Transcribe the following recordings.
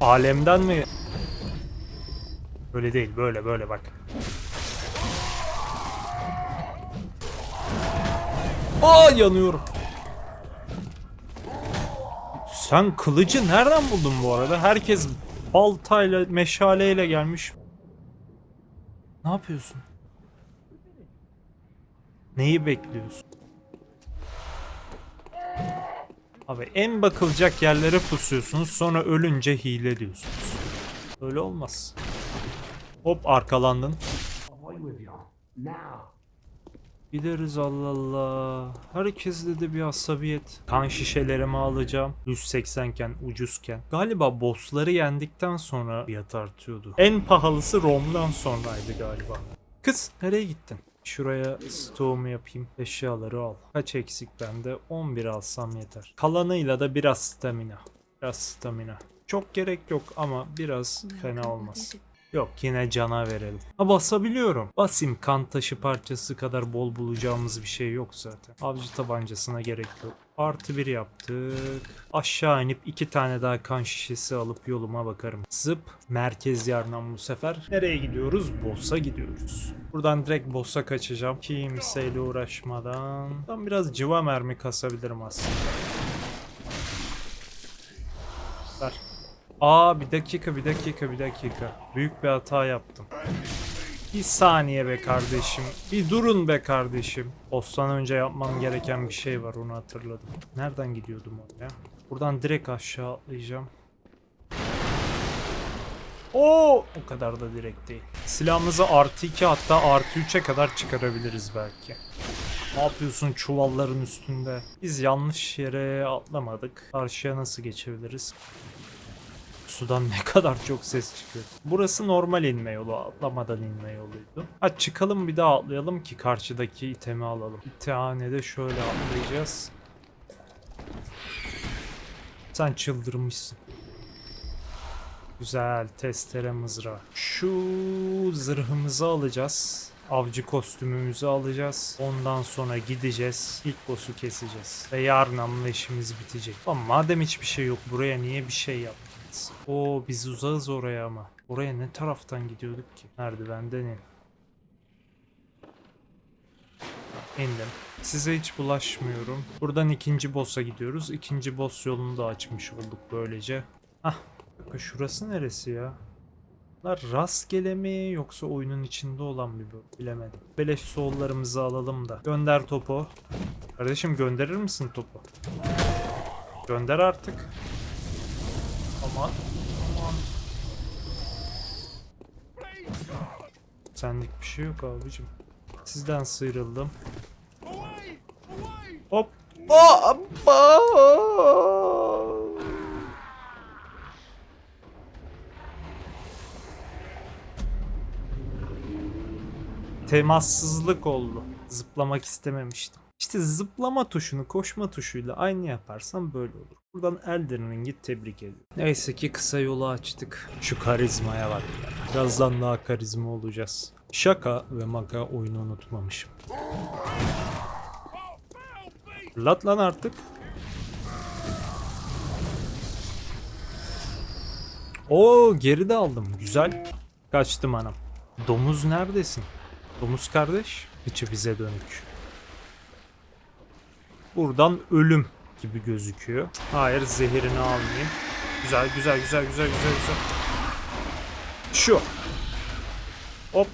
Alemden mi? Böyle değil böyle böyle bak. Aa yanıyorum. Sen kılıcı nereden buldun bu arada? Herkes baltayla, meşaleyle gelmiş. Ne yapıyorsun? Neyi bekliyorsun? Abi en bakılacak yerlere pusuyorsunuz sonra ölünce hile diyorsunuz. Öyle olmaz. Hop arkalandın. Gideriz Allah Allah. Herkeste de bir asabiyet. Kan şişelerimi alacağım. 180 iken ucuzken. Galiba bossları yendikten sonra fiyat artıyordu. En pahalısı Rom'dan sonraydı galiba. Kız nereye gittin? Şuraya stoğumu yapayım. Eşyaları al. Kaç eksik bende? 11 alsam yeter. Kalanıyla da biraz stamina. Biraz stamina. Çok gerek yok ama biraz fena olmaz. Yok yine cana verelim. Ha basabiliyorum. Basayım kan taşı parçası kadar bol bulacağımız bir şey yok zaten. Avcı tabancasına gerek yok. Artı bir yaptık. Aşağı inip iki tane daha kan şişesi alıp yoluma bakarım. Zıp merkez yarından bu sefer. Nereye gidiyoruz? Boss'a gidiyoruz. Buradan direkt boss'a kaçacağım. Kimseyle uğraşmadan. Ben biraz cıva mermi kasabilirim aslında. Aa bir dakika bir dakika bir dakika. Büyük bir hata yaptım. Bir saniye be kardeşim. Bir durun be kardeşim. Boss'tan önce yapmam gereken bir şey var onu hatırladım. Nereden gidiyordum oraya? Buradan direkt aşağı atlayacağım. Oo, o kadar da direkt değil. Silahımızı artı 2 hatta artı 3'e kadar çıkarabiliriz belki. Ne yapıyorsun çuvalların üstünde? Biz yanlış yere atlamadık. Karşıya nasıl geçebiliriz? Sudan ne kadar çok ses çıkıyor. Burası normal inme yolu, atlamadan inme yoluydu. Ha çıkalım bir daha atlayalım ki karşıdaki itemi alalım. İthanede şöyle atlayacağız. Sen çıldırmışsın. Güzel testere mızrağı. Şu zırhımızı alacağız. Avcı kostümümüzü alacağız. Ondan sonra gideceğiz. İlk boss'u keseceğiz. Ve yarın amla işimiz bitecek. Ama madem hiçbir şey yok buraya niye bir şey yaptınız? Oo biz uzağız oraya ama. Oraya ne taraftan gidiyorduk ki? Merdivenden in. İndim. Size hiç bulaşmıyorum. Buradan ikinci boss'a gidiyoruz. İkinci boss yolunu da açmış olduk böylece. Hah. Bakın şurası neresi ya? Bunlar rastgele mi yoksa oyunun içinde olan bir bölüm? Bilemedim. Beleş soğullarımızı alalım da. Gönder topu. Kardeşim gönderir misin topu? Gönder artık. Aman. Aman. Senlik bir şey yok abicim. Sizden sıyrıldım. Hop. Hoppa. Temassızlık oldu. Zıplamak istememiştim. İşte zıplama tuşunu koşma tuşuyla aynı yaparsam böyle olur. Buradan Elden Ring'i tebrik ediyorum. Neyse ki kısa yolu açtık. Şu karizmaya bak ya. Birazdan daha karizma olacağız. Şaka ve maka oyunu unutmamışım. Lat lan artık. Oo geride aldım. Güzel. Kaçtım anam. Domuz neredesin? Domuz kardeş. İçi bize dönük. Buradan ölüm gibi gözüküyor. Hayır zehirini almayayım. Güzel güzel güzel güzel güzel güzel. Şu. Hop.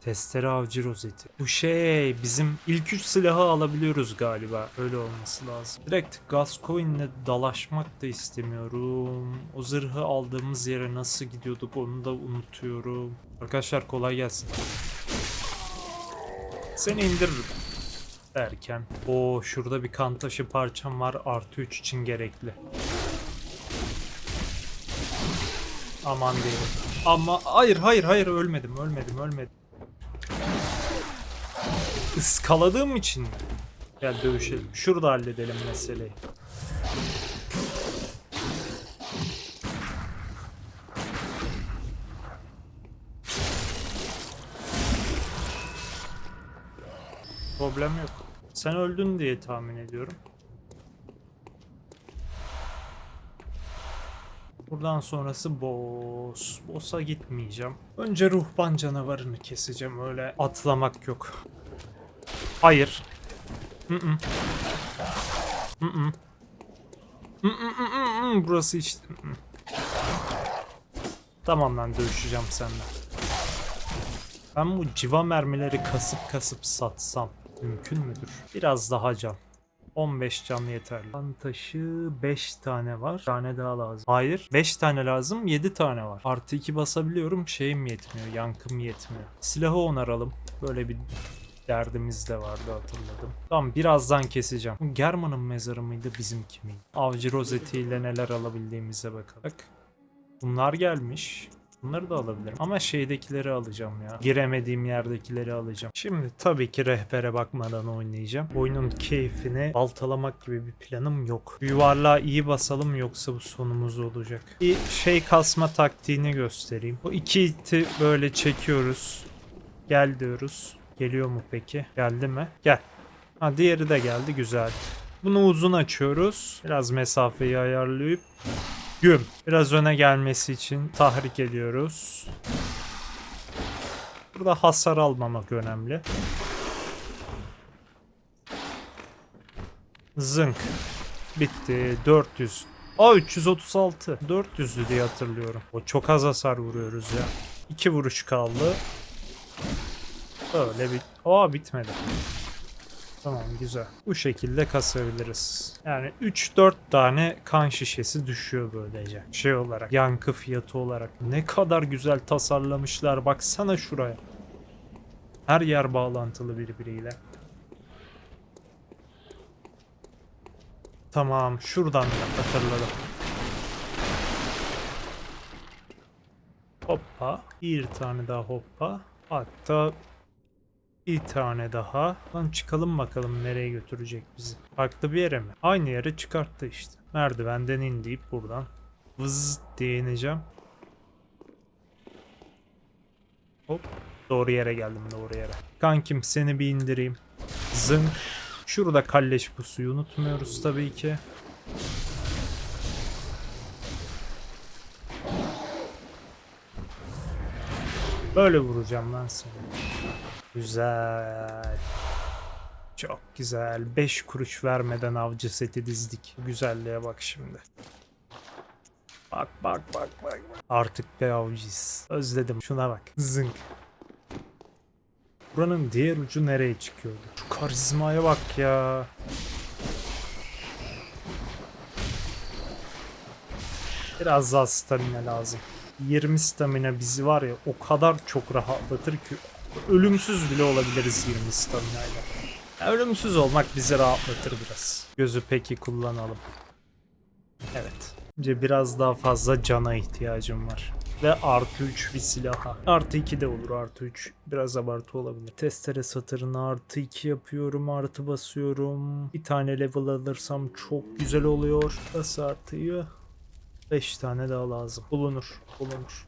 Testere avcı rozeti. Bu şey bizim ilk üç silahı alabiliyoruz galiba. Öyle olması lazım. Direkt Gascoigne'le dalaşmak da istemiyorum. O zırhı aldığımız yere nasıl gidiyorduk onu da unutuyorum. Arkadaşlar kolay gelsin. Seni indiririm. Derken. o şurada bir kan taşı parçam var. Artı 3 için gerekli. Aman diyeyim. Ama hayır hayır hayır ölmedim ölmedim ölmedim. Iskaladığım için? Gel dövüşelim. Şurada halledelim meseleyi. Problem yok. Sen öldün diye tahmin ediyorum. Buradan sonrası boss. Boss'a gitmeyeceğim. Önce ruhban canavarını keseceğim. Öyle atlamak yok. Hayır. Burası işte. Tamam lan dövüşeceğim seninle. Ben bu civa mermileri kasıp kasıp satsam mümkün müdür? Biraz daha can. 15 can yeterli. Kan taşı 5 tane var. Bir tane daha lazım. Hayır. 5 tane lazım. 7 tane var. Artı 2 basabiliyorum. Şeyim yetmiyor. Yankım yetmiyor. Silahı onaralım. Böyle bir derdimiz de vardı hatırladım. Tamam birazdan keseceğim. German'ın mezarı mıydı bizimki miydi? Avcı rozetiyle neler alabildiğimize bakalım. Bak. Bunlar gelmiş. Bunları da alabilirim. Ama şeydekileri alacağım ya. Giremediğim yerdekileri alacağım. Şimdi tabii ki rehbere bakmadan oynayacağım. Oyunun keyfini baltalamak gibi bir planım yok. Yuvarlığa iyi basalım yoksa bu sonumuz olacak. Bir şey kasma taktiğini göstereyim. Bu iki iti böyle çekiyoruz. Gel diyoruz. Geliyor mu peki? Geldi mi? Gel. Ha diğeri de geldi güzel. Bunu uzun açıyoruz. Biraz mesafeyi ayarlayıp Güm. Biraz öne gelmesi için tahrik ediyoruz. Burada hasar almamak önemli. Zınk. Bitti. 400. Aa 336. 400'lü diye hatırlıyorum. O çok az hasar vuruyoruz ya. 2 vuruş kaldı. Öyle bit. Aa bitmedi. Tamam güzel. Bu şekilde kasabiliriz. Yani 3-4 tane kan şişesi düşüyor böylece. Şey olarak, yankı fiyatı olarak. Ne kadar güzel tasarlamışlar. Baksana şuraya. Her yer bağlantılı birbiriyle. Tamam, şuradan da hatırladım. Hoppa. Bir tane daha hoppa. Hatta bir tane daha. Lan çıkalım bakalım nereye götürecek bizi. Farklı bir yere mi? Aynı yere çıkarttı işte. Merdivenden in deyip buradan vız diye ineceğim. Hop. Doğru yere geldim doğru yere. Kankim seni bir indireyim. Zınk. Şurada kalleş pusuyu unutmuyoruz tabii ki. Böyle vuracağım lan seni. Güzel. Çok güzel. 5 kuruş vermeden avcı seti dizdik. Güzelliğe bak şimdi. Bak bak bak. bak. Artık bir avcıyız. Özledim. Şuna bak. Zınk. Buranın diğer ucu nereye çıkıyordu? Şu karizmaya bak ya. Biraz daha stamina lazım. 20 stamina bizi var ya o kadar çok rahatlatır ki ölümsüz bile olabiliriz 20 staminayla. Ya, ölümsüz olmak bizi rahatlatır biraz. Gözü peki kullanalım. Evet. Bence biraz daha fazla cana ihtiyacım var. Ve artı 3 bir silaha. Artı 2 de olur artı 3. Biraz abartı olabilir. Testere satırını artı 2 yapıyorum. Artı basıyorum. Bir tane level alırsam çok güzel oluyor. Bas artıyı. 5 tane daha lazım. Bulunur. Bulunur.